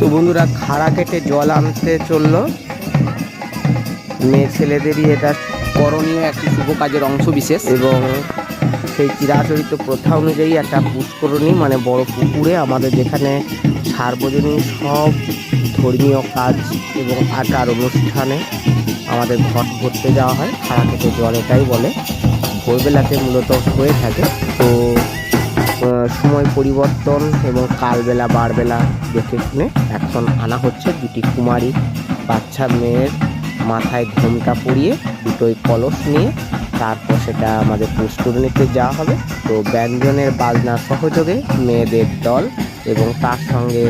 তো বন্ধুরা খাড়া কেটে জল আনতে চলল। মেয়ে ছেলেদেরই এটা করণীয়, একটি শুভ কাজের অংশ বিশেষ। এবং সেই চিরাচরিত প্রথা অনুযায়ী একটা পুষ্করণী মানে বড় পুকুরে আমাদের যেখানে সার্বজনীন সব ধর্মীয় কাজ এবং আচার অনুষ্ঠানে আমাদের ঘট ভরতে যাওয়া হয়। খাড়া কেটে জল এটাই বলে। ভোরবেলাতে মূলত হয়ে থাকে। তো সময় পরিবর্তন এবং কালবেলা, বারবেলা দেখে শুনে এখন আনা হচ্ছে। দুটি কুমারী বাচ্চা মেয়ের মাথায় ঘোমটা পরিয়ে দুটোই কলস নিয়ে তারপর সেটা আমাদের পুষ্করণীতে যাওয়া হবে। তো ব্যঞ্জনের বাজনা সহযোগে মেয়েদের দল এবং তার সঙ্গে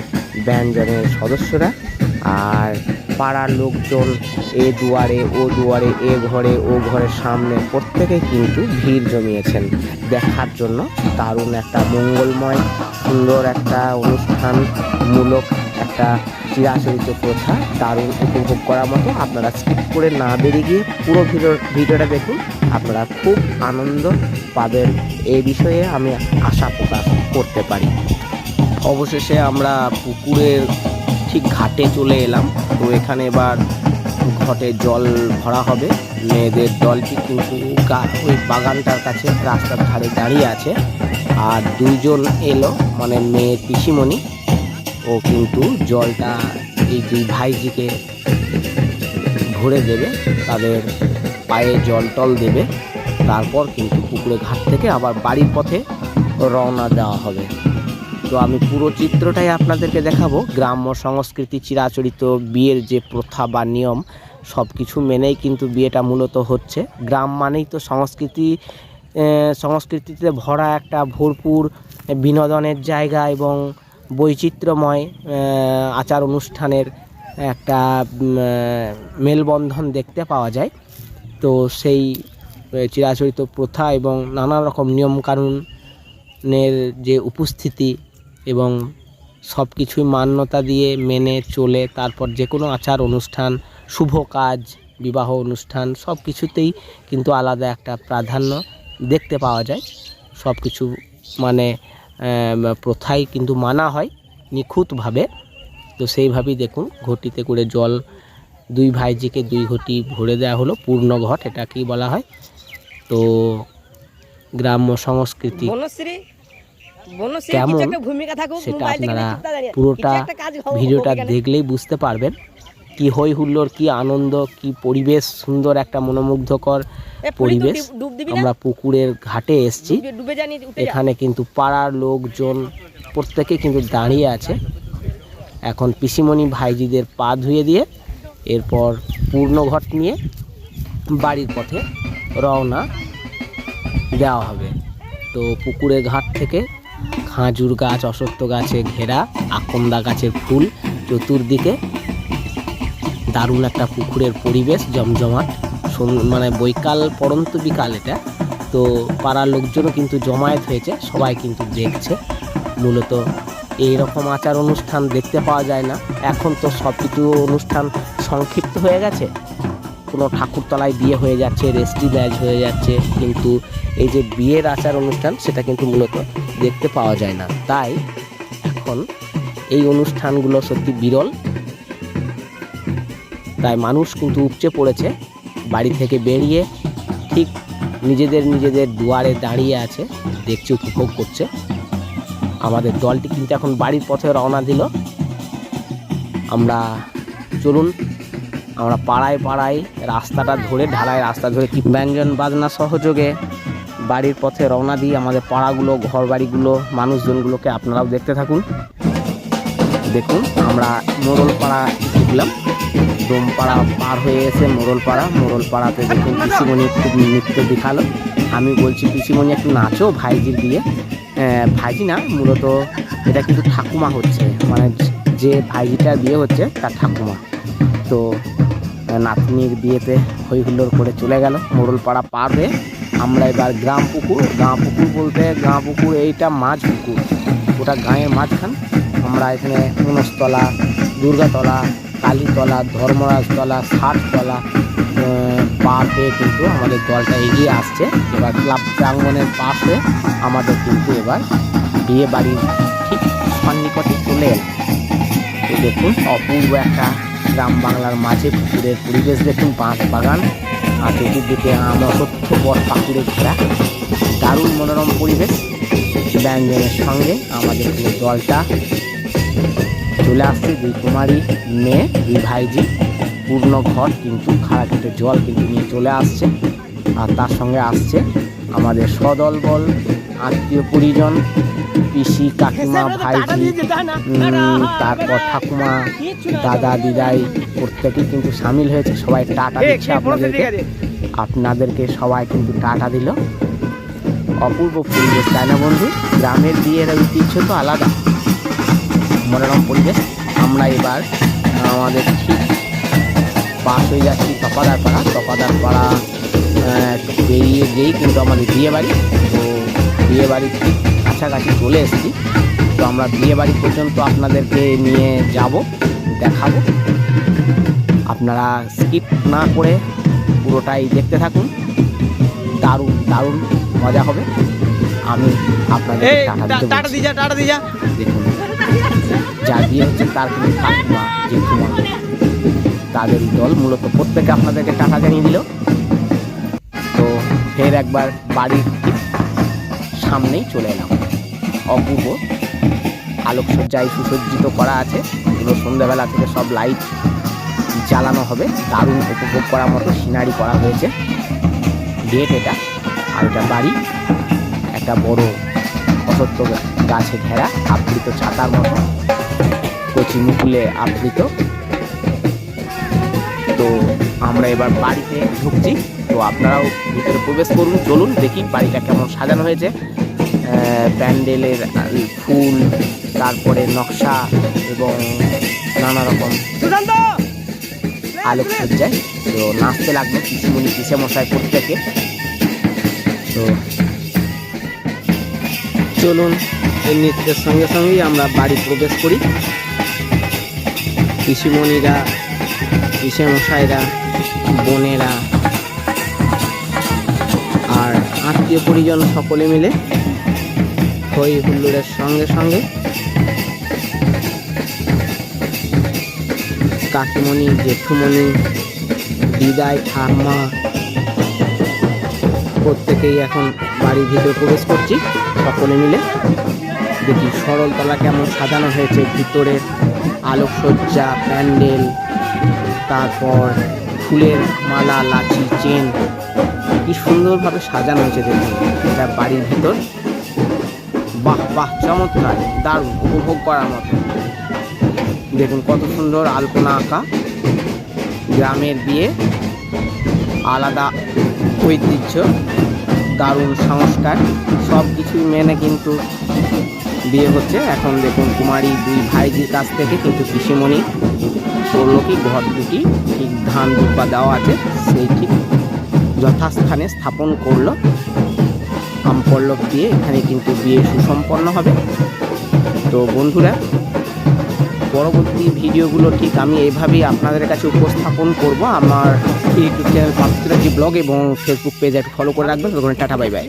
ব্যঞ্জনের সদস্যরা আর পাড়ার লোকজন এ দুয়ারে, ও দুয়ারে, এ ঘরে, ও ঘরের সামনে প্রত্যেকে কিন্তু ভিড় জমিয়েছেন। দেখার জন্য দারুণ একটা মঙ্গলময়, সুন্দর একটা অনুষ্ঠানমূলক একটা চিরাচরিত প্রথা, দারুণ উপভোগ করার মতো। আপনারা স্কিপ করে না বেরিয়ে গিয়ে পুরো ভিডিও ভিডিওটা দেখুন। আপনারা খুব আনন্দ পাবেন। এই বিষয়ে আমি আশা প্রকাশ করতে পারি। অবশেষে আমরা পুকুরের ঠিক ঘাটে চলে এলাম। তো এখানে এবার ঘটে জল ভরা হবে। মেয়েদের দলটি কিন্তু ওই বাগানটার কাছে রাস্তার ধারে দাঁড়িয়ে আছে। আর দুইজন এলো মানে মেয়ের পিসিমণি। ও কিন্তু জলটা এই দুই ভাইজিকে ভরে দেবে, তাদের পায়ে জল টল দেবে। তারপর কিন্তু পুকুরে ঘাট থেকে আবার বাড়ির পথে রওনা দেওয়া হবে। তো আমি পুরো চিত্রটাই আপনাদেরকে দেখাবো। গ্রাম্য সংস্কৃতি, চিরাচরিত বিয়ের যে প্রথা বা নিয়ম সব কিছু মেনেই কিন্তু বিয়েটা মূলত হচ্ছে। গ্রাম মানেই তো সংস্কৃতি সংস্কৃতিতে ভরা একটা ভরপুর বিনোদনের জায়গা এবং বৈচিত্র্যময় আচার অনুষ্ঠানের একটা মেলবন্ধন দেখতে পাওয়া যায়। তো সেই চিরাচরিত প্রথা এবং নানা রকম নিয়মকানুনের যে উপস্থিতি এবং সব কিছুই মান্যতা দিয়ে মেনে চলে তারপর যে কোনো আচার অনুষ্ঠান, শুভ কাজ, বিবাহ অনুষ্ঠান সব কিছুতেই কিন্তু আলাদা একটা প্রাধান্য দেখতে পাওয়া যায়। সব কিছু মানে প্রথাই কিন্তু মানা হয় নিখুঁতভাবে। তো সেইভাবেই দেখুন, ঘটিতে করে জল দুই ভাইজিকে দুই ঘটি ভরে দেওয়া হলো, পূর্ণ ঘট এটা কি বলা হয়। তো গ্রাম্য সংস্কৃতি কেমন? সেটা আপনারা পুরোটা ভিডিওটা দেখলেই বুঝতে পারবেন। কি হই হুল্লোড় কি আনন্দ কি পরিবেশ সুন্দর একটা মনোমুগ্ধকর পরিবেশ? আমরা পুকুরের ঘাটে এসেছি। এখানে কিন্তু পাড়ার লোকজন প্রত্যেকে কিন্তু দাঁড়িয়ে আছে। এখন পিসিমণি ভাইজিদের পা ধুয়ে দিয়ে এরপর পূর্ণ ঘট নিয়ে বাড়ির পথে রওনা দেওয়া হবে। তো পুকুরের ঘাট থেকে খাজুর গাছ, অশ্বত্থ গাছে ঘেরা, আকন্দা গাছের ফুল, চতুর্দিকে দারুণ একটা পুকুরের পরিবেশ, জমজমাট মানে বৈকাল পরন্ত বিকাল এটা। তো পাড়ার লোকজনও কিন্তু জমায়েত হয়েছে, সবাই কিন্তু দেখছে। মূলত এই রকম আচার অনুষ্ঠান দেখতে পাওয়া যায় না। এখন তো সব কিছু অনুষ্ঠান সংক্ষিপ্ত হয়ে গেছে। কোনো ঠাকুরতলায় বিয়ে হয়ে যাচ্ছে রেস্টি ব্যাজ হয়ে যাচ্ছে, কিন্তু এই যে বিয়ের আচার অনুষ্ঠান সেটা কিন্তু মূলত দেখতে পাওয়া যায় না। তাই এখন এই অনুষ্ঠানগুলো সত্যি বিরল। তাই মানুষ কিন্তু উপচে পড়েছে, বাড়ি থেকে বেরিয়ে ঠিক নিজেদের নিজেদের দুয়ারে দাঁড়িয়ে আছে, দেখছে, উপভোগ করছে। আমাদের দলটি কিন্তু এখন বাড়ির পথে রওনা দিল। আমরা চলুন আমরা পাড়ায় পাড়ায় রাস্তাটা ধরে, ঢালাই রাস্তা ধরে কি ব্যঞ্জন বাজনা সহযোগে বাড়ির পথে রওনা দিয়ে আমাদের পাড়াগুলো ঘর বাড়িগুলো মানুষজনগুলোকে আপনারাও দেখতে থাকুন। দেখুন, আমরা মোড়লপাড়া ঢুকলাম। ডোমপাড়া পার হয়ে এসে মোড়লপাড়া, মোড়লপাড়াতে দেখুন পিসিমণি খুব নৃত্য দেখাল। আমি বলছি, পিসিমণি, একটু নাচো ভাইজির বিয়ে ভাইজি না, মূলত এটা কিন্তু ঠাকুমা হচ্ছে। মানে যে ভাইজিটার বিয়ে হচ্ছে, তার ঠাকুমা। তো নাতনির বিয়েতে হই হুল্লোড় করে চলে গেল। মোড়লপাড়া পার হয়ে আমরা এবার গ্রাম পুকুর। গাঁ পুকুর বলতে গাঁ পুকুর এইটা মাঝ পুকুর। ওটা গাঁয়ের মাঝখান। আমরা এখানে মনস্তলা দুর্গাতলা, কালীতলা, ধর্মরাজতলা, ষাটতলা পার হয়ে কিন্তু আমাদের দলটা এগিয়ে আসছে। এবার ক্লাব প্রাঙ্গনের পাশে আমাদের কিন্তু এবার বিয়ে বাড়ির ঠিক সন্নিকটে চলে এলাম দেখুন, অপূর্ব একটা গ্রাম বাংলার মাঝে পুকুরের পরিবেশ দেখুন বাঁশ বাগান আর চতুর্দিকে আমসত্য বট পাকুড়ে ঘেরা দারুণ মনোরম পরিবেশ। ব্যঞ্জনের সঙ্গে আমাদের পুরো দলটা চলে আসছে। দুই কুমারী, মেয়ে, দুই ভাইজি। পূর্ণ ঘর কিন্তু খারাপিতে জল কিন্তু নিয়ে চলে আসছে। আর তার সঙ্গে আসছে আমাদের সদল বল আত্মীয় পরিজন পিসি কাকিমা ভাইজি তারপর ঠাকুমা দাদা দিদাই প্রত্যেকেই কিন্তু সামিল হয়েছে। সবাই টাটা দিচ্ছে আপনাদেরকে। আপনাদেরকে সবাই কিন্তু টাটা দিল। অপূর্ব পরিবেশ তাই না বন্ধু? গ্রামের বিয়ের ঐতিহ্য তো আলাদা। মনোরম পরিবেশ। আমরা এবার আমাদের ঠিক পাশ হয়ে যাচ্ছি তপাদার পাড়া তপাদার পাড়া বেরিয়ে গিয়েই কিন্তু আমাদের বিয়ে বাড়ি তো বিয়ে বাড়ির ঠিক কাছাকাছি চলে এসেছি। তো আমরা বিয়ে বাড়ি পর্যন্ত আপনাদেরকে নিয়ে যাব দেখাবো। আপনারা স্কিপ না করে পুরোটাই দেখতে থাকুন। দারুণ দারুণ মজা হবে। আমি আপনাদের টাটা টাটা দেখুন যা বিয়ে হচ্ছে তার কিন্তু কাকিমা জেঠুমা তাদেরই দল মূলত প্রত্যেকে আপনাদেরকে টাকা জানিয়ে দিল। তো ফের একবার বাড়ির সামনেই চলে এলাম। অপূর্ব আলোকসজ্জায় সুসজ্জিত করা আছে। এগুলো সন্ধ্যাবেলা থেকে সব লাইট জ্বালানো হবে। দারুণ উপভোগ করার মতো সিনারি করা হয়েছে। গেট এটা আর এটা বাড়ি। একটা বড় অসত্য গাছে ঘেরা আবৃত ছাতার মতো। কচি মুকুলে আবৃত। তো আমরা এবার বাড়িতে ঢুকছি। তো আপনারাও ভিতরে প্রবেশ করুন, চলুন, দেখি বাড়িটা কেমন সাজানো হয়েছে। প্যান্ডেলের ফুল তারপরে নকশা এবং নানা রকম আলোকসজ্জায় তো নাচতে লাগল পিসিমণি পিসে মশাই প্রত্যেকে। তো চলুন এই নৃত্যের সঙ্গে সঙ্গেই আমরা বাড়ি প্রবেশ করি। পিসিমণিরা পিসে মশাইরা বোনেরা আর আত্মীয় পরিজন সকলে মিলে হই হুল্লোড়ের সঙ্গে সঙ্গে কাকিমণি, জেঠুমণি দিদাই ঠাম্মা, প্রত্যেকেই এখন বাড়ির ভিতরে প্রবেশ করছি, সকলে মিলে। দেখি সরলতলা কেমন সাজানো হয়েছে ভিতরে আলোকসজ্জা, প্যান্ডেল, তারপর ফুলের মালা লাচি চেন, কি সুন্দরভাবে সাজানো হয়েছে দেখুন, এটা বাড়ির ভিতর। বাহ বাহ, চমৎকার, দারুণ, উপভোগ করার মতো। দেখুন কত সুন্দর আলপনা আঁকা। গ্রামের বিয়ে, আলাদা ঐতিহ্য, দারুণ সংস্কার সব কিছুই মেনে কিন্তু বিয়ে হচ্ছে। এখন দেখুন কুমারী দুই ভাইজির কাছ থেকে কিন্তু পিসিমণি করল কি ঘর দুটি, ঠিক ধান দুব্বা দেওয়া আছে, সেই ঠিক যথাস্থানে স্থাপন করল। আমপল্লব দিয়ে এখানে কিন্তু বিয়ে সুসম্পন্ন হবে। তো বন্ধুরা, পরবর্তী ভিডিওগুলো ঠিক আমি এইভাবেই আপনাদের কাছে উপস্থাপন করব। আমার ইউটিউব চ্যানেল পাত্রাজি ব্লগ এবং ফেসবুক পেজ একটু ফলো করে রাখবেন। তখন টাটা বাই বাই